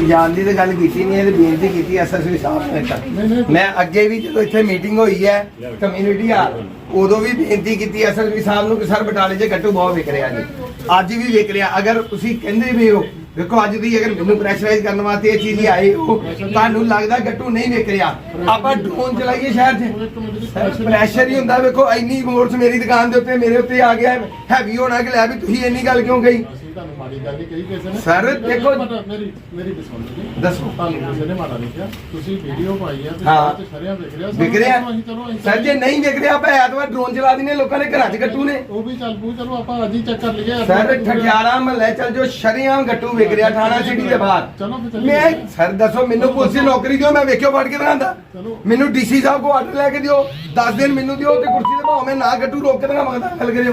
ਜਾਣ ਦੀ ਤਾਂ ਗੱਲ ਕੀਤੀ ਨਹੀਂ ਇਹ ਬੇਨਤੀ ਕੀਤੀ ਐਸਐਸਪੀ ਸਾਹਿਬ ਨੇ ਤਾਂ ਮੈਂ ਅੱਗੇ ਵੀ ਜਦੋਂ ਇੱਥੇ ਮੀਟਿੰਗ ਹੋਈ ਹੈ ਕਮਿਊਨਿਟੀ ਆ ਉਦੋਂ ਵੀ ਬੇਨਤੀ ਕੀਤੀ ਐਸਐਸਪੀ ਸਾਹਿਬ ਨੂੰ ਕਿ ਸਰ ਬਟਾਲੇ 'ਚ ਗੱਟੂ ਬਹੁਤ ਵਿਕ ਰਿਹਾ ਜੀ। ਅੱਜ ਵੀ ਵਿਕ ਰਿਹਾ। ਅਗਰ ਤੁਸੀਂ ਕਹਿੰਦੇ ਵੀ ਹੋ ਦੇਖੋ ਅੱਜ ਦੀ ਅਗਰ ਮੈਨੂੰ ਪ੍ਰੈਸ਼ਰਾਈਜ਼ ਕਰਨ ਵਾਸਤੇ ਇਹ ਚੀਜ਼ ਹੀ ਆਏ ਹੋ ਤੁਹਾਨੂੰ ਲੱਗਦਾ ਗੱਟੂ ਨਹੀਂ ਵਿਕ ਰਿਹਾ। ਆਪਾਂ ਡਰੋਨ ਚਲਾਈਏ ਸ਼ਹਿਰ 'ਚ। ਪ੍ਰੈਸ਼ਰ ਹੀ ਹੁੰਦਾ। ਵੇਖੋ ਇੰਨੀ ਫੋਰਸ ਮੇਰੀ ਦੁਕਾਨ ਦੇ ਉੱਤੇ ਮੇਰੇ ਉੱਤੇ ਆ ਗਿਆ। ਹੈਵੀ ਹੋਣਾ ਕਿ ਲੈ ਵੀ ਤੁਸੀਂ ਇੰਨੀ ਗੱਲ ਕਿਉਂ ਕਹੀ? ਅਸੀਂ ਤੁਹਾਨੂੰ ਮਾੜੀ ਗੱਲ ਨਹੀਂ ਕਹੀ ਕਿਸੇ ਨੇ। Sir, ਮੇਰੀ- ਦੇਖੋ- ਮੇਰੀ ਮੇਰੀ ਗੱਲ ਸੁਣੋ ਜੀ। ਦੱਸੋ। ਤੁਹਾਨੂੰ ਕਿਸੇ ਨੇ ਮਾੜਾ ਨਹੀਂ ਕਿਹਾ। ਤੁਸੀਂ ਵੀਡੀਓ ਪਾਈ ਆ ਤੇ ਹਾਂ। ਤੇ ਸਰਿਆਂ ਵਿਖ ਰਿਹਾ ਵਿਕ ਰਿਹਾ। ਅਸੀਂ ਚਲੋ ਅਸੀਂ ਸਰ ਜੇ ਨਹੀਂ ਵਿਕ ਰਿਹਾ ਆਪਾਂ ਐਤਵਾਰ ਡਰੋਨ ਚਲਾ ਦਿੰਦੇ ਲੋਕਾਂ ਦੇ ਘਰਾਂ 'ਚ ਗੱਟੂ ਨੇ। ਉਹ ਵੀ ਚੱਲ ਪੂ ਚਲੋ ਆਪਾਂ ਅੱਜ ਹੀ ਚੈੱਕ ਕਰ ਲਈਏ ਸਰ ਠਠਿਆਰਾ ਮਹੱਲੇ ਚੱਲ ਜੋ ਸ਼ਰੀਆਮ ਗੱਟੂ ਵਿਕ ਰਿਹਾ ਥਾਣਾ ਸਿਟੀ ਦੇ ਬਾਹਰ। ਚਲੋ ਫਿਰ ਚੱਲੀਏ। ਮੈਂ ਸਰ ਦੱਸੋ ਮੈਨੂੰ ਪੁਲਿਸ ਦੀ ਨੌਕਰੀ ਦਿਓ ਮੈਂ ਵੇਖਿਓ ਫੜ ਕੇ ਦਿਖਾਉਂਦਾ। ਚਲੋ। ਮੈਨੂੰ ਡੀਸੀ ਸਾਹਿਬ ਕੋ ਆਰਡਰ ਲੈ ਕੇ ਦਿਓ 10 ਦਿਨ ਮੈਨੂੰ ਦਿਓ ਤੇ ਕੁਰਸੀ ਤੇ ਭਾਵੇਂ ਮੈਂ ਨਾ ਗੱਟੂ ਰੋਕ ਕੇ ਦਿਖਾ ਮੰਗਦਾ ਗੱਲ ਕਰਿਓ।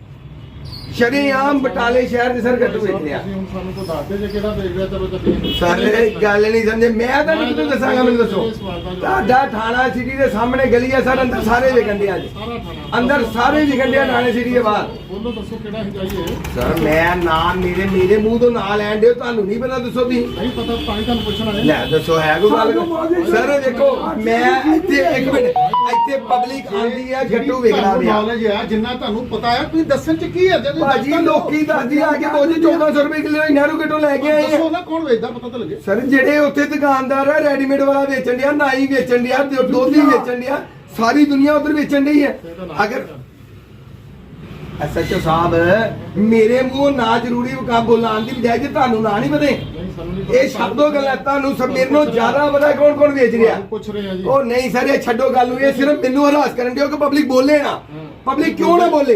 ਸ਼ਰੇਆਮ ਬਟਾਲੇ ਸ਼ਹਿਰ ਦੇ ਸਰ ਗੱਟੂ ਵਿਕ ਰਿਹਾ ਤੁਸੀਂ ਹੁਣ ਸਾਨੂੰ ਕੋਈ ਦੱਸ ਦੇ ਜੇ ਕਿਹੜਾ ਦੇਖ ਰਿਹਾ ਚਲੋ ਚੱਲੀਏ ਸਾਰੇ ਗੱਲ ਨਹੀਂ ਸਮਝੇ। ਮੈਂ ਤਾਂ ਨਹੀਂ ਤੁਹਾਨੂੰ ਦੱਸਾਂਗਾ ਮੈਨੂੰ ਦੱਸੋ। ਤੁਹਾਡਾ ਥਾਣਾ ਸਿਟੀ ਦੇ ਸਾਹਮਣੇ ਗਲੀ ਹੈ ਸਰ ਅੰਦਰ ਸਾਰੇ ਵਿਕਣ ਦੇ ਅੱਜ। ਅੰਦਰ ਸਾਰੇ ਵਿਕਣ ਦੇ ਥਾਣੇ ਸਿਟੀ ਦੇ ਬਾਹਰ। ਬੋਲੋ ਦੱਸੋ ਕਿਹੜਾ ਹੀ ਜਾਈਏ ਸਰ ਮੈਂ ਨਾਮ ਮੇਰੇ ਮੇਰੇ ਮੂੰਹ ਤੋਂ ਨਾਂ ਲੈਣ ਦਿਓ ਤੁਹਾਨੂੰ ਨਹੀਂ ਪਤਾ ਦੱਸੋ ਤੁਸੀਂ। ਨਹੀਂ ਪਤਾ ਤਾਂ ਹੀ ਤੁਹਾਨੂੰ ਪੁੱਛਣਾ ਹੈ। ਲੈ ਦੱਸੋ ਹੈ ਕੋਈ ਗੱਲ? ਸਰ ਦੇਖੋ ਮੈਂ ਇੱਥੇ ਇੱਕ ਮਿੰਟ। ਇੱਥੇ ਪਬਲਿਕ ਆਂਦੀ ਹੈ ਗੱਟੂ ਵਿਕਣਾ ਪਿਆ ਨੌਲੇਜ ਹੈ ਜਿੰਨਾ ਤੁਹਾਨੂੰ ਪਤਾ ਹੈ ਤੁਸੀਂ ਦੱਸਣ ਚ ਕੀ ਹੈ? ਜਦੋਂ ਭਾਜੀ ਲੋਕੀ ਦੱਸਦੀ ਆ ਕੇ ਬੋਝ 1400 ਰੁਪਏ ਕਿਲੋ ਨਹਿਰੂ ਗੱਟੂ ਲੈ ਕੇ ਆਏ ਦੱਸੋ ਨਾ ਕੌਣ ਵੇਚਦਾ ਪਤਾ ਤਾਂ ਲੱਗੇ। ਸਰ ਜਿਹੜੇ ਉੱਥੇ ਦੁਕਾਨਦਾਰ ਆ ਰੈਡੀਮੇਡ ਵਾਲਾ ਵੇਚਣ ਡਿਆ ਨਾਈ ਵੇਚਣ ਡਿਆ ਦੁੱਧ ਵੇਚਣ ਡਿਆ ਸਾਰੀ ਦੁਨੀਆ ਉਧਰ ਵੇਚਣ ਡਈ ਹੈ। ਅਗਰ ਐਸਐਚਓ ਸਾਹਿਬ ਮੇਰੇ ਮੂੰਹ ਨਾ ਜ਼ਰੂਰੀ ਵਕਾ ਬੋਲਾਉਣ ਦੀ ਬਜਾਏ ਜੇ ਤੁਹਾਨੂੰ ਨਾ ਨਹੀਂ ਪਤੇ। ਇਹ ਛੱਡੋ ਗੱਲਾਂ ਤੁਹਾਨੂੰ ਸਭ ਮੇਰੇ ਨਾਲੋਂ ਜ਼ਿਆਦਾ ਪਤਾ ਕੌਣ ਕੌਣ ਵੇਚ ਰਿਹਾ। ਪੁੱਛ ਰਹੇ ਆ ਜੀ। ਉਹ ਨਹੀਂ ਸਰ ਇਹ ਛੱਡੋ ਗੱਲ ਨੂੰ ਇਹ ਸਿਰਫ ਮੈਨੂੰ ਹਰਾਸ ਕਰਨ ਦਿਓ ਕਿ ਪਬਲਿਕ ਬੋਲੇ ਨਾ। ਪਬਲਿਕ ਕਿਉਂ ਨਾ ਬੋਲੇ?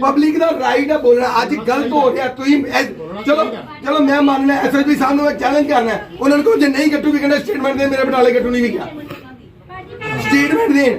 ਪਬਲਿਕ ਦਾ ਰਾਈਟ ਹੈ ਬੋਲਣਾ। ਅੱਜ ਗਲਤ ਹੋ ਰਿਹਾ ਤੁਸੀਂ ਚਲੋ ਚਲੋ ਮੈਂ ਮੰਨਣਾ ਐਸਐਸਪੀ ਸਾਹਿਬ ਨੂੰ ਚੈਲੰਜ ਕਰਨਾ। ਹੈ। ਉਹਨਾਂ ਨੂੰ ਕਹੋ ਜੇ ਨਹੀਂ ਗੱਟੂ ਵਿਕਣਾ ਸਟੇਟਮੈਂਟ ਦੇ ਮੇਰੇ ਬਟਾਲੇ ਗੱਟੂ ਨਹੀਂ ਵਿਕਿਆ ਸਟੇਟਮੈਂਟ ਦੇਣ।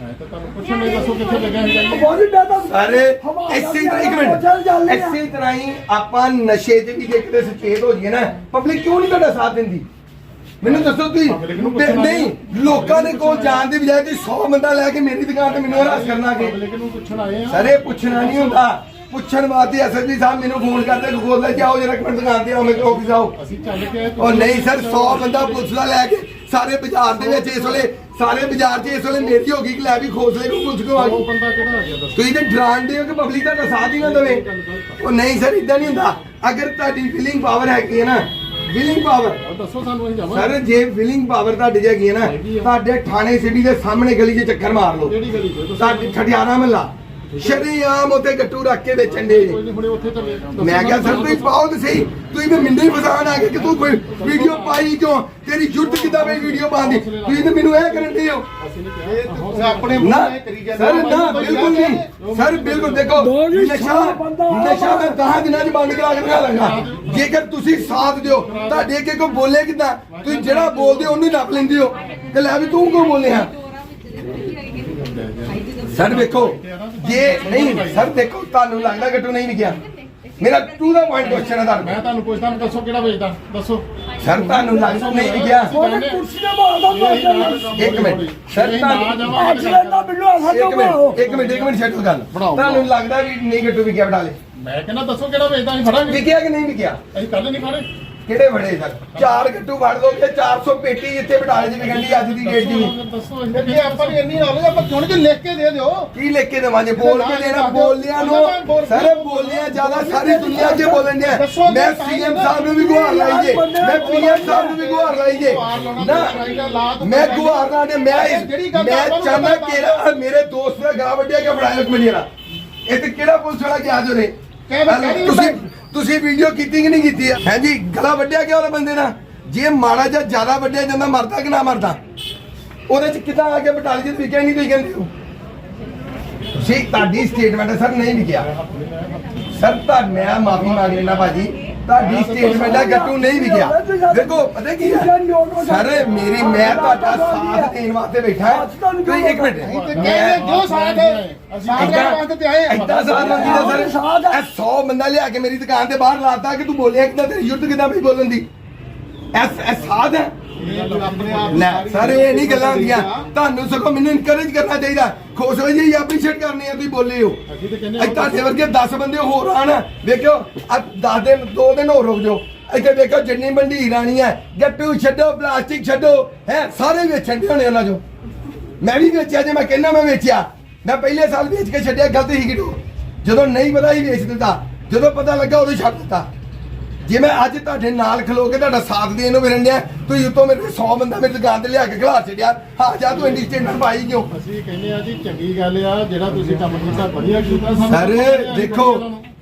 ਮੈਂ ਤਾਂ ਤੁਹਾਨੂੰ ਪੁੱਛਣ ਨਹੀਂ ਦੱਸੋ ਕਿੱਥੇ ਲੱਗਿਆ ਹੈ ਜਾਈਏ ਸਾਰੇ ਇਸੇ ਤਰ੍ਹਾਂ ਇੱਕ ਮਿੰਟ। ਇਸੇ ਤਰ੍ਹਾਂ ਹੀ ਆਪਾਂ ਨਸ਼ੇ 'ਚ ਵੀ ਜੇ ਕਿਤੇ ਸੁਚੇਤ ਹੋ ਜਾਈਏ ਨਾ। ਪਬਲਿਕ ਕਿਉਂ ਨਹੀਂ ਤੁਹਾਡਾ ਸਾਥ ਦਿੰਦੀ? ਮੈਨੂੰ ਦੱਸੋ ਤੁਸੀਂ। Public ਨੂੰ ਤੇ ਪੁੱਛਣਾ ਨਹੀਂ ਲੋਕਾਂ ਦੇ ਕੋਲ ਜਾਣ ਦੀ ਬਜਾਏ ਤੁਸੀਂ 100 ਬੰਦਾ ਲੈ ਕੇ ਮੇਰੀ ਦੁਕਾਨ ਤੇ ਮੈਨੂੰ ਹਰਾਸ ਕਰਨਾ ਕਿ ਪਬਲਿਕ ਨੂੰ ਪੁੱਛਣ ਆਏ ਆ। ਸਰ ਇਹ ਪੁੱਛਣਾ ਨਹੀਂ ਹੁੰਦਾ। ਪੁੱਛਣ ਵਾਸਤੇ ਐਸਐਸਪੀ ਸਾਹਿਬ ਮੈਨੂੰ ਫੋਨ ਕਰਦੇ ਗੋਲ ਲੈ ਜਾਓ ਜਰਾ ਮਿੰਟ ਦੁਕਾਨ ਤੇ ਆਓ ਮੇਰੇ ਆਫਿਸ ਆਓ। ਅਸੀਂ ਚੱਲ ਕੇ ਆਏ, ਉਹ ਨਹੀਂ ਸਰ ਤੁਸੀਂ 100 ਬੰਦਾ ਪੁਲਿਸ ਦਾ ਲੈ ਕੇ ਸਾਰੇ ਬਾਜ਼ਾਰ ਦੇ ਵਿੱਚ ਇਸ ਵੇਲੇ ਸਾਰੇ ਬਾਜ਼ਾਰ 'ਚ ਇਸ ਵੇਲੇ ਮੇਰੀ ਹੋ ਗਈ ਕਿ ਲੈ ਵੀ ਖੋਸਲੇ ਨੂੰ ਪੁਲਿਸ ਕੋ ਆ ਉਹ ਗਈ ਬੰਦਾ ਕਿਹੜਾ ਆ ਗਿਆ ਦੱਸੋ। ਤੁਸੀਂ ਤੇ ਡਰਾਉਂਦੇ ਹੋ ਕਿ ਪਬਲਿਕ ਦਾ ਸਾਥ ਹੀ ਨਾ ਦੇਵੇ? ਉਹ ਨਹੀਂ ਸਰ ਇਦਾਂ ਨਹੀਂ ਹੁੰਦਾ। ਅਗਰ ਤੁਹਾਡੀ ਵਿਲਿੰਗ ਪਾਵਰ ਹੈਗੀ ਹੈ ਨਾ ਵਿਲਿੰਗ ਪਾਵਰ ਉਹ ਦੱਸੋ ਸਾਨੂੰ ਅਸੀਂ ਜਾਵਾਂਗੇ। ਸਰ ਜੇ ਵਿਲਿੰਗ ਪਾਵਰ ਤੁਹਾਡੀ ਹੈਗੀ ਹੈ ਨਾ ਤੁਹਾਡੇ ਥਾਣੇ ਸਿਟੀ ਦੇ ਸਾਹਮਣੇ ਗਲੀ 'ਚ ਚੱਕਰ ਮਾਰ ਲਓ। ਕਿਹੜੀ ਗਲੀ ਤੋਂ ਦੱਸੋ। ਮਹੱਲਾ। ਸ਼ਰੀਆਮ ਉੱਤੇ ਗੱਟੂ ਰੱਖ ਕੇ ਵੇਚਣ ਦੇ ਕੋਈ ਨਹੀਂ ਹੁਣੇ ਉੱਥੇ ਚੱਲੇ। ਦੱਸੋ ਮੈਂ ਕਿਹਾ ਸਰ ਤੁਸੀਂ ਪਾਓ ਤੇ ਸਹੀ ਤੁਸੀਂ ਤੇ ਮਿੰਡੇ ਫਸਾਣ ਆ ਗਏ ਕਿ ਤੂੰ ਕੋਈ ਵੀਡੀਓ ਪਾਈ ਕਿਉਂ? ਤੇਰੀ ਜੁਰਤ ਕਿੱਦਾਂ ਬਈ ਵੀਡੀਓ ਪਾਉਣ ਦੀ? ਤੁਸੀਂ ਤੇ ਮੈਨੂੰ ਇਹ ਕਰਨ ਦੇ ਹੋ। ਤੁਸੀਂ ਆਪਣੇ ਮੂੰਹ ਨਾ ਨਾਲ ਇਹ ਕਰੀ ਜਾਂਦੇ। ਸਰ ਹੋ। ਨਾ ਬਿਲਕੁਲ ਨਹੀਂ। ਸਰ ਬਿਲਕੁਲ ਦੇਖੋ ਨਸ਼ਾ ਨਸ਼ਾ ਮੈਂ 10 ਦਿਨਾਂ 'ਚ ਬੰਦ ਕਰਾ ਕੇ ਦਿਖਾ ਦਾਂਗਾ ਜੇਕਰ ਤੁਸੀਂ ਸਾਥ ਦਿਓ ਤੁਹਾਡੇ ਅੱਗੇ ਕੋਈ ਬੋਲੇ ਕਿਦਾਂ? ਤੁਸੀਂ ਜਿਹੜਾ ਬੋਲਦੇ ਹੋ ਉਹਨੂੰ ਹੀ ਨੱਪ ਲੈਂਦੇ ਹੋ। ਤੇ ਲੈ ਵੀ ਤੂੰ ਕਿਉਂ ਬੋਲਿਆ ਸਰ ਵੇਖੋ ਜੇ ਨਹੀਂ ਸਰ ਦੇਖੋ ਤੁਹਾਨੂੰ ਲੱਗਦਾ ਗੱਟੂ ਨਹੀਂ ਵਿਕਿਆ। ਮੇਰਾ ਟੂ ਦਾ ਪੁਆਇੰਟ ਕੁਐਸਚਨ ਹੈ ਤੁਹਾਨੂੰ। ਮੈਂ ਤੁਹਾਨੂੰ ਪੁੱਛਦਾ ਦੱਸੋ ਕਿਹੜਾ ਵੇਚਦਾ? ਦੱਸੋ। ਸਰ ਤੁਹਾਨੂੰ ਲੱਗਦਾ ਨਹੀਂ ਵਿਕਿਆ ਇੱਕ ਮਿੰਟ। ਸਰ ਤੁਹਾਨੂੰ ਇੱਕ ਮਿੰਟ ਇੱਕ ਮਿੰਟ ਇੱਕ ਮਿੰਟ ਛੱਡੋ ਗੱਲ। ਤੁਹਾਨੂੰ ਲੱਗਦਾ ਵੀ ਨਹੀਂ ਗੱਟੂ ਵਿਕਿਆ ਬਟਾਲੇ ਮੈਂ ਕਹਿੰਦਾ ਦੱਸੋ ਕਿਹੜਾ ਵੇਚਦਾ ਅਸੀਂ ਫੜਾਂਗੇ। ਵਿਕਿਆ ਕਿ ਨਹੀਂ ਵਿਕਿਆ? ਅਸੀਂ ਕੱਲ ਨਹੀਂ ਫੜੇ। ਕਿਹੜੇ ਬੜੇ ਸਰ? ਚਾਰ ਗੱਟੂ ਫੜ ਦੋਗੇ 400 ਪੇਟੀ ਇੱਥੇ ਬਟਾਲੇ ਦੀ ਅੱਜ ਦੀ ਡੇਟ ਦੀ। ਦੱਸੋ ਜੇ ਆਪਾਂ ਨੂੰ ਇੰਨੀ ਨੌਲੇਜ ਆਪਾਂ ਕਿਉਂ ਨਹੀਂ ਲਿਖ ਕੇ ਦੇ ਦਿਓ। ਕੀ ਲੈ ਕੇ ਦੇਵਾਂਗੇ? ਬੋਲ ਕੇ ਦੇਣਾ ਬੋਲਿਆਂ ਨੂੰ। ਸਾਰੇ ਬੋਲਿਆਂ ਜ਼ਿਆਦਾ ਸਾਰੀ ਦੁਨੀਆ 'ਚ ਬੋਲਣ ਡਿਆ। ਮੈਂ ਸੀਐਮ ਸਾਹਿਬ ਨੂੰ ਵੀ ਗੁਹਾਰ ਲਾਈ ਜੇ। ਮੈਂ ਪੀਐਮ ਸਾਹਿਬ ਨੂੰ ਵੀ ਗੁਹਾਰ ਲਾਈ ਜੇ। ਨਾ ਮੈਂ ਗੁਹਾਰ ਦੇ ਮੈਂ ਮੈਂ ਚਾਹੁੰਦਾ ਕਿ ਮੇਰੇ ਦੋਸਤ ਦਾ ਗਾ ਵੱਡਿਆ ਕਿ ਫੜਾਇਆ ਇੱਕ ਮਿੰਟ ਜਰਾ ਇਹ ਤੇ ਕਿਹੜਾ ਪੁਲਿਸ ਵਾਲਾ ਗਿਆ ਜੋ ਨੇ ਤੁਸੀਂ ਤੁਸੀਂ ਵੀਡੀਓ ਕੀਤੀ ਕਿ ਨਹੀਂ ਕੀਤੀ ਹੈ ਜੀ, ਗਲਾ ਵੱਢਿਆ ਗਿਆ ਉਹਦੇ ਬੰਦੇ ਨਾਲ? ਜੇ ਮਾੜਾ ਜਾਂ ਜ਼ਿਆਦਾ ਵੱਡਿਆ ਜਾਂਦਾ, ਮਰਦਾ ਕਿ ਨਾ ਮਰਦਾ? ਉਹਦੇ ਚ ਕਿਦਾਂ ਆ ਕੇ ਬਟਾਲੀ ਚ ਵਿਕਿਆ ਨਹੀਂ ਤੁਸੀਂ ਕਹਿੰਦੇ ਹੋ? ਤੁਸੀਂ ਤੁਹਾਡੀ ਸਟੇਟਮੈਂਟ ਸਰ ਨਹੀਂ ਵਿਕਿਆ ਸਰ ਤਾਂ ਮੈਂ ਮਾਫੀ ਮੰਗ ਲੈਣਾ ਭਾਜੀ। ਤੁਹਾਡੀ ਸਟੇਟਮੈਂਟ ਹੈ ਗੱਟੂ ਨਹੀਂ ਵਿਕਿਆ ਦੇਖੋ ਪਤਾ ਕੀ ਹੈ? ਸਰ ਮੇਰੀ ਮੈਂ ਤੁਹਾਡਾ ਸਾਥ ਦੇਣ ਵਾਸਤੇ ਬੈਠਾ ਹਾਂ। ਤੁਸੀਂ ਇੱਕ ਮਿੰਟ। ਕਹਿੰਦੇ ਜੋ ਸਾਥ ਸਾਥ ਲੈਣ ਵਾਸਤੇ ਤੇ ਆਏ ਆ। ਇੱਦਾਂ ਸਾਥ ਮੰਗੀ ਦਾ ਸਰ? ਇਹ 100 ਬੰਦਾ ਲਿਆ ਕੇ ਮੇਰੀ ਦੁਕਾਨ ਤੇ ਬਾਹਰ ਲਾਤਾ ਕਿ ਤੂੰ ਬੋਲਿਆ ਕਿਦਾਂ ਤੇਰੀ ਯੁੱਧ ਕਿਦਾਂ ਵੀ ਬੋਲਣ ਦੀ? ਐਸ ਐ ਸਾਧ ਹੈ। ਲੈ ਸਾਰੀ ਇਹ ਨਹੀਂ ਗੱਲਾਂ ਹੁੰਦੀਆਂ। ਤੁਹਾਨੂੰ ਸਗੋਂ ਮੈਨੂੰ ਇਨਕਰੇਜ ਕਰਨਾ ਚਾਹੀਦਾ। ਖੁਸ਼ ਹੋ ਜੀ ਐਪਰੀਸ਼ੀਏਟ ਕਰਨੀ ਆ ਤੁਸੀਂ ਬੋਲੇ ਹੋ। ਅੱਜ ਤੁਹਾਡੇ ਵਰਗੇ 10 ਬੰਦੇ ਹੋਰ ਆਣ ਵੇਖਿਓ ਆ 10 ਦਿਨ 2 ਦਿਨ ਹੋਰ ਰੁਕ ਜਾਓ। ਇੱਥੇ ਵੇਖੋ ਜਿੰਨੀ ਮੰਡੀ ਰਾਣੀ ਹੈ ਗੱਟੂ ਛੱਡੋ ਪਲਾਸਟਿਕ ਛੱਡੋ ਹੈ ਸਾਰੇ ਵੇਚਣ ਦੇ ਹੋਣੇ ਉਹਨਾਂ ਚੋਂ। ਮੈਂ ਵੀ ਵੇਚਿਆ ਜੇ ਮੈਂ ਕਹਿੰਦਾ ਮੈਂ ਵੇਚਿਆ। ਮੈਂ ਪਹਿਲੇ ਸਾਲ ਵੇਚ ਕੇ ਛੱਡਿਆ ਗਲਤ ਹੀ ਕਿਡੋ ਜਦੋਂ ਨਹੀਂ ਪਤਾ ਹੀ ਵੇਚ ਦਿੱਤਾ। ਜਦੋਂ ਪਤਾ ਲੱਗਾ ਉਦੋਂ ਛੱਡ ਦਿੱਤਾ। ਜੇ ਮੈਂ ਅੱਜ ਤੁਹਾਡੇ ਨਾਲ ਖਲੋ ਕੇ ਤੁਹਾਡਾ ਸਾਥ ਦੇਣ ਨੂੰ ਫਿਰਨ ਡਿਆ ਤੁਸੀਂ ਉੱਤੋਂ ਮੇਰੇ 100 ਬੰਦਾ ਮੇਰੀ ਦੁਕਾਨ ਤੇ ਲਿਆ ਕੇ ਖਿਲਾ ਛੱਡਿਆ। ਹਾਂ ਜਾ ਤੂੰ ਇੰਡੀ ਸਟੇਟਮੈਂਟ ਪਾਈ ਕਿਉਂ? ਅਸੀਂ ਕਹਿੰਦੇ ਆ ਜੀ ਚੰਗੀ ਗੱਲ ਆ ਜਿਹੜਾ ਤੁਸੀਂ ਕੰਮ ਕੀਤਾ ਵਧੀਆ ਕੀਤਾ ਸਰ ਦੇਖੋ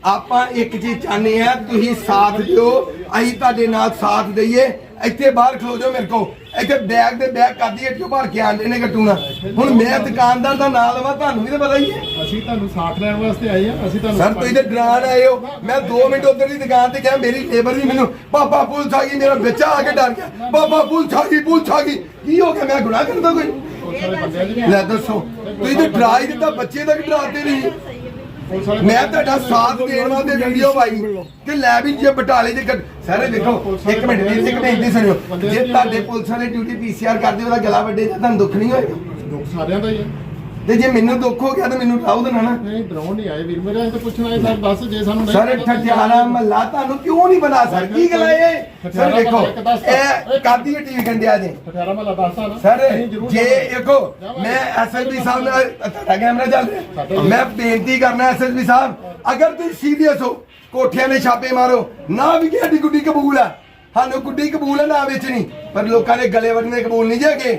ਆਪਾਂ ਇੱਕ ਚੀਜ਼ ਚਾਹੁੰਦੇ ਆ ਤੁਸੀਂ ਸਾਥ ਦਿਓ ਅਸੀਂ ਤੁਹਾਡੇ ਨਾਲ ਸਾਥ ਦਈਏ ਇੱਥੇ ਬਾਹਰ ਖਲੋ ਜਾਓ ਮੇਰੇ ਕੋ ਇੱਥੇ ਬੈਗ ਦੇ ਬੈਗ ਕਾਦੀ ਇੱਥੋਂ ਭਰ ਕੇ ਆਂਦੇ ਨੇ ਗੱਟੂਣਾ ਹੁਣ ਮੈਂ ਦੁਕਾਨਦਾਰ ਦਾ ਨਾਂ ਲਵਾਂ ਤੁਹਾਨੂੰ ਵੀ ਤਾਂ ਪਤਾ ਹੀ ਹੈ। ਅਸੀਂ ਤੁਹਾਨੂੰ ਸਾਥ ਲੈਣ ਵਾਸਤੇ ਆਏ ਆ ਅਸੀਂ ਤੁਹਾਨੂੰ ਸਰ ਤੁਸੀਂ ਤੇ ਡਰਾਨ ਆਏ ਹੋ। ਮੈਂ 2 ਮਿੰਟ ਉਧਰ ਦੀ ਦੁਕਾਨ ਤੇ ਗਿਆ ਮੇਰੀ ਲੇਬਰ ਵੀ ਮੈਨੂੰ ਪਾਪਾ ਪੁਲਿਸ ਆ ਗਈ ਮੇਰਾ ਬੱਚਾ ਆ ਕੇ ਡਰ ਗਿਆ। ਪਾਪਾ ਪੁਲਿਸ ਆ ਗਈ ਪੁਲਿਸ ਆ ਗਈ। ਕੀ ਹੋ ਗਿਆ? ਮੈਂ ਗੁਨਾਹ ਕਰਦਾ ਕੋਈ? ਲੈ ਦੱਸੋ। ਤੁਸੀਂ ਤੇ ਡਰਾ ਹੀ ਦਿੱਤਾ ਬੱਚੇ ਤੱਕ ਡਰਾਤੇ ਨਹੀਂ। ਮੈਂ ਤੁਹਾਡਾ ਸਾਥ ਦੇਣ ਵਾਸਤੇ ਵੀਡੀਓ ਪਾਈ ਕਿ ਲੈ ਵੀ ਜੇ ਬਟਾਲੇ ਦੇ ਸਾਰੇ ਦੇਖੋ, ਇੱਕ ਮਿੰਟ, ਵੀਰ ਇੱਕ ਬੇਨਤੀ ਸੁਣਿਓ। ਜੇ ਤੁਹਾਡੇ ਪੁਲਿਸ ਵਾਲੇ ਡਿਊਟੀ ਪੀਸੀਆਰ ਕਰਦੇ, ਉਹਦਾ ਗਲਾ ਵੱਡੇ ਜਾਂ ਤੁਹਾਨੂੰ ਦੁੱਖ ਨਹੀਂ ਹੋਏਗਾ? ਦੁੱਖ ਸਾਰਿਆਂ ਦਾ ਹੀ ਆ ਤੇ ਜੇ ਮੈਨੂੰ ਦੁੱਖ ਹੋ ਗਿਆ ਤਾਂ ਮੈਨੂੰ ਉਠਾਓ ਦੇਣਾ ਨਾ ਨਹੀਂ ਡਰਾਉਣ ਨਹੀਂ ਆਏ ਵੀਰ। ਮੇਰੇ ਤਾਂ ਪੁੱਛਣਾ ਹੈ ਸਰ ਦੱਸ ਜੇ ਸਾਨੂੰ ਨਹੀਂ ਸਰ ਤਾਂ ਠਠਿਆਰਾ ਮਹੱਲਾ ਤੁਹਾਨੂੰ ਕਿਉਂ ਨਹੀਂ ਬਣਾ ਸਰ? ਕੀ ਗੱਲ ਹੈ ਇਹ? ਸਰ ਦੇਖੋ ਦੱਸ। ਇਹ ਕਾਦੀ ਟੀਵੀ ਕੰਡਿਆ ਜੇ? ਠਠਿਆਰਾ ਮਹੱਲਾ ਦੱਸਦਾ ਨਾ। ਸਰ ਜੇ। ਦੇਖੋ। ਮੈਂ ਐਸਐਸਪੀ ਸਾਹਿਬ ਨਾਲ ਤੁਹਾਡਾ ਕੈਮਰਾ ਚੱਲ ਰਿਹਾ। ਮੈਂ ਬੇਨਤੀ ਕਰਨਾ ਐਸਐਸਪੀ ਸਾਹਿਬ ਅਗਰ ਤੁਸੀਂ ਸੀਰੀਅਸ ਹੋ ਕੋਠਿਆਂ ਦੇ ਛਾਪੇ ਮਾਰੋ ਨਾ ਵੀ ਸਾਡੀ ਗੁੱਡੀ ਕਬੂਲ ਆ। ਸਾਨੂੰ ਗੁੱਡੀ ਕਬੂਲ ਹੈ ਨਾ ਵੇਚਣੀ। ਪਰ ਲੋਕਾਂ ਦੇ ਗਲੇ ਵੱਢਣੇ ਕਬੂਲ ਨਹੀਂ ਜੇਗੇ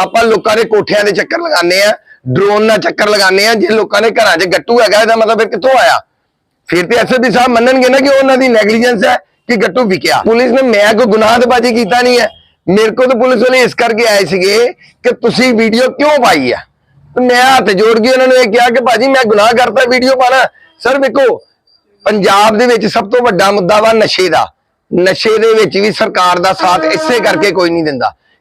ਆਪਾਂ ਲੋਕਾਂ ਦੇ ਕੋਠਿਆਂ ਦੇ ਚੱਕਰ ਲਗਾਉਂਦੇ ਆ ਡਰੋਨ ਨਾਲ ਚੱਕਰ ਲਗਾਉਂਦੇ ਆ, ਜੇ ਲੋਕਾਂ ਦੇ ਘਰਾਂ 'ਚ ਗੱਟੂ ਹੈਗਾ, ਇਹਦਾ ਮਤਲਬ ਫਿਰ ਕਿੱਥੋਂ ਆਇਆ? ਫਿਰ ਤੇ ਐਸਐਸਪੀ ਸਾਹਿਬ ਮੰਨਣਗੇ ਨਾ ਕਿ ਉਹਨਾਂ ਦੀ ਨੈਗਲੀਜੈਂਸ ਹੈ ਕਿ ਗੱਟੂ ਵਿਕਿਆ। ਪੁਲਿਸ ਨੇ ਮੈਂ ਕੋਈ ਗੁਨਾਹ ਕੀਤਾ ਨਹੀਂ ਹੈ। ਮੇਰੇ ਕੋਲ ਤਾਂ ਪੁਲਿਸ ਵਾਲੇ ਇਸ ਕਰਕੇ ਆਏ ਸੀਗੇ ਕਿ ਤੁਸੀਂ ਵੀਡੀਓ ਕਿਉਂ ਪਾਈ ਹੈ ਮੈਂ ਹੱਥ ਜੋੜ ਕੇ ਉਹਨਾਂ ਨੂੰ ਇਹ ਕਿਹਾ ਕਿ ਭਾਜੀ ਮੈਂ ਗੁਨਾਹ ਕਰਤਾ ਵੀਡੀਓ ਪਾਣਾ ਸਰ ਵੇਖੋ, ਪੰਜਾਬ ਦੇ ਵਿੱਚ ਸਭ ਤੋਂ ਵੱਡਾ ਮੁੱਦਾ ਵਾ ਨਸ਼ੇ ਦਾ। ਨਸ਼ੇ ਦੇ ਵਿੱਚ ਵੀ ਸਰਕਾਰ ਦਾ ਸਾਥ ਇਸੇ ਕਰਕੇ ਕੋਈ ਨਹੀਂ ਦਿੰਦਾ।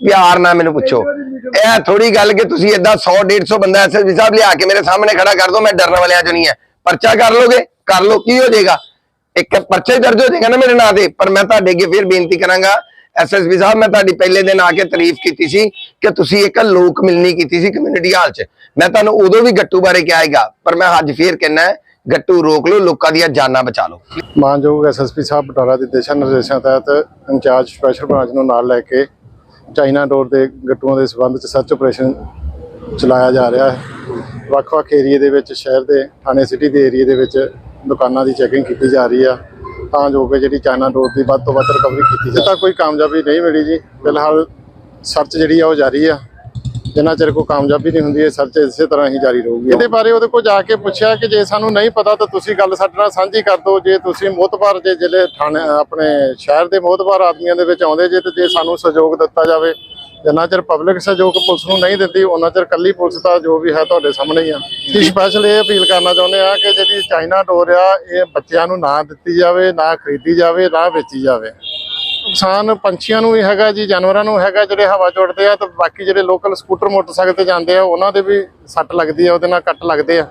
ਪਿਆਰ ਨਾਲ ਮੈਨੂੰ ਪੁੱਛੋ। ਇਹ ਥੋੜੀ ਗੱਲ ਕਿ ਤੁਸੀਂ ਏਦਾਂ 100 150 ਬੰਦਾ ਐਸਐਸਪੀ ਸਾਹਿਬ ਲਿਆ ਕੇ ਮੇਰੇ ਸਾਹਮਣੇ ਖੜਾ ਕਰ ਦੋ ਮੈਂ ਡਰਨ ਵਾਲਿਆਂ ਚੋਂ ਨਹੀਂ ਹੈ। ਪਰਚਾ ਕਰ ਲੋਗੇ? ਕਰ ਲੋ ਕੀ ਹੋ ਜਾਏਗਾ? ਇੱਕ ਪਰਚਾ ਹੀ ਦਰਜ ਹੋ ਜਾਏਗਾ ਨਾ ਮੇਰੇ ਨਾਂ ਤੇ। ਪਰ ਮੈਂ ਤੁਹਾਡੇ ਅੱਗੇ ਫਿਰ ਬੇਨਤੀ ਕਰਾਂਗਾ ਐਸਐਸਪੀ ਸਾਹਿਬ ਮੈਂ ਤੁਹਾਡੀ ਪਹਿਲੇ ਦਿਨ ਆ ਕੇ ਤਾਰੀਫ ਕੀਤੀ ਸੀ ਕਿ ਤੁਸੀਂ ਇੱਕ ਲੋਕ ਮਿਲਣੀ ਕੀਤੀ ਸੀ ਕਮਿਊਨਿਟੀ ਹਾਲ 'ਚ। ਮੈਂ ਤੁਹਾਨੂੰ ਉਦੋਂ ਵੀ ਗੱਟੂ ਬਾਰੇ ਕਿਹਾ ਹੈਗਾ ਪਰ ਮੈਂ ਅੱਜ ਫੇਰ ਕਹਿਣਾ ਹੈ, ਗੱਟੂ ਰੋਕ ਲਓ ਲੋਕਾਂ ਦੀਆਂ ਜਾਨਾਂ ਬਚਾ ਲਓ। ਮਾਨਯੋਗ ਐਸਐਸਪੀ ਸਾਹਿਬ ਬਟਾਲਾ ਦੇ ਦਿਸ਼ਾ ਨਿਰਦੇਸ਼ਾਂ ਤਹਿਤ ਇੰਚਾਰਜ ਸਪੈਸ਼ਲ ਬ੍ਰਾਂਚ ਨੂੰ ਨਾਲ ਲੈ ਕੇ ਚਾਈਨਾ ਡੋਰ ਦੇ ਗੱਟੂਆਂ ਦੇ ਸਬੰਧ ਚ ਸਰਚ ਆਪਰੇਸ਼ਨ ਚਲਾਇਆ ਜਾ ਰਿਹਾ ਹੈ। ਵੱਖ-ਵੱਖ ਏਰੀਏ ਦੇ ਵਿੱਚ, ਸ਼ਹਿਰ ਦੇ, ਥਾਣੇ ਸਿਟੀ ਦੇ ਏਰੀਏ ਦੇ ਵਿੱਚ ਦੁਕਾਨਾਂ ਦੀ ਚੈਕਿੰਗ ਕੀਤੀ ਜਾ ਰਹੀ ਆ। ਤਾਂ ਜੋ ਕਿ ਜਿਹੜੀ ਚਾਈਨਾ ਡੋਰ ਦੀ ਵੱਧ ਤੋਂ ਵੱਧ ਰਿਕਵਰੀ ਕੀਤੀ ਜਾਵੇ। ਤਾਂ ਕੋਈ ਕਾਮਯਾਬੀ ਨਹੀਂ ਮਿਲੀ ਜੀ। ਫਿਲਹਾਲ ਸਰਚ ਜਿਹੜੀ ਆ ਉਹ ਜਾਰੀ ਆ। ਜਿੰਨਾ ਚਿਰ ਕੋਈ ਕਾਮਯਾਬੀ ਨਹੀਂ ਹੁੰਦੀ, ਇਹ ਸਰਚ ਇਸੇ ਤਰ੍ਹਾਂ ਹੀ ਜਾਰੀ ਰਹੂਗੀ। ਇਹਦੇ ਬਾਰੇ ਉਹਦੇ ਕੋਲ ਜਾ ਕੇ ਪੁੱਛਿਆ ਕਿ ਜੇ ਸਾਨੂੰ ਨਹੀਂ ਪਤਾ ਤਾਂ ਤੁਸੀਂ ਗੱਲ ਸਾਡੇ ਨਾਲ ਸਾਂਝੀ ਕਰ ਦਿਓ। ਜੇ ਤੁਸੀਂ ਮੋਤਬਾਰ ਜੇ ਜ਼ਿਲ੍ਹੇ ਥਾਣੇ, ਆਪਣੇ ਸ਼ਹਿਰ ਦੇ ਮੋਤਬਾਰ ਆਦਮੀਆਂ ਦੇ ਵਿੱਚ ਆਉਂਦੇ ਜੇ ਤੇ ਜੇ ਸਾਨੂੰ ਸਹਿਯੋਗ ਦਿੱਤਾ ਜਾਵੇ, ਜਿੰਨਾ ਚਿਰ ਪਬਲਿਕ ਸਹਿਯੋਗ ਪੁਲਿਸ ਨੂੰ ਨਹੀਂ ਦਿੰਦੀ ਉਹਨਾਂ ਚਿਰ ਕੱਲੀ ਪੁਲਿਸ ਦਾ ਜੋ ਵੀ ਹੈ ਤੁਹਾਡੇ ਸਾਹਮਣੇ ਹੀ ਆ। ਕੀ ਸਪੈਸ਼ਲ ਇਹ ਅਪੀਲ ਕਰਨਾ ਚਾਹੁੰਦੇ ਆ ਕਿ ਜਿਹੜੀ ਚਾਈਨਾ ਡੋਰ ਆ, ਇਹ ਬੱਚਿਆਂ ਨੂੰ ਨਾ ਦਿੱਤੀ ਜਾਵੇ, ਨਾ ਖਰੀਦੀ ਜਾਵੇ, ਨਾ ਵੇਚੀ ਜਾਵੇ। ਨੁਕਸਾਨ ਪੰਛੀਆਂ ਨੂੰ ਵੀ ਹੈਗਾ ਜੀ, ਜਾਨਵਰਾਂ ਨੂੰ ਹੈਗਾ ਜਿਹੜੇ ਹਵਾ 'ਚ ਆ ਤੇ ਬਾਕੀ ਜਿਹੜੇ ਲੋਕਲ ਸਕੂਟਰ ਮੋਟਰਸਾਈਕਲ ਤੇ ਜਾਂਦੇ ਆ, ਉਹਨਾਂ ਦੇ ਵੀ ਸੱਟ ਲੱਗਦੀ ਆ, ਉਹਦੇ ਨਾਲ ਕੱਟ ਲੱਗਦੇ ਆ।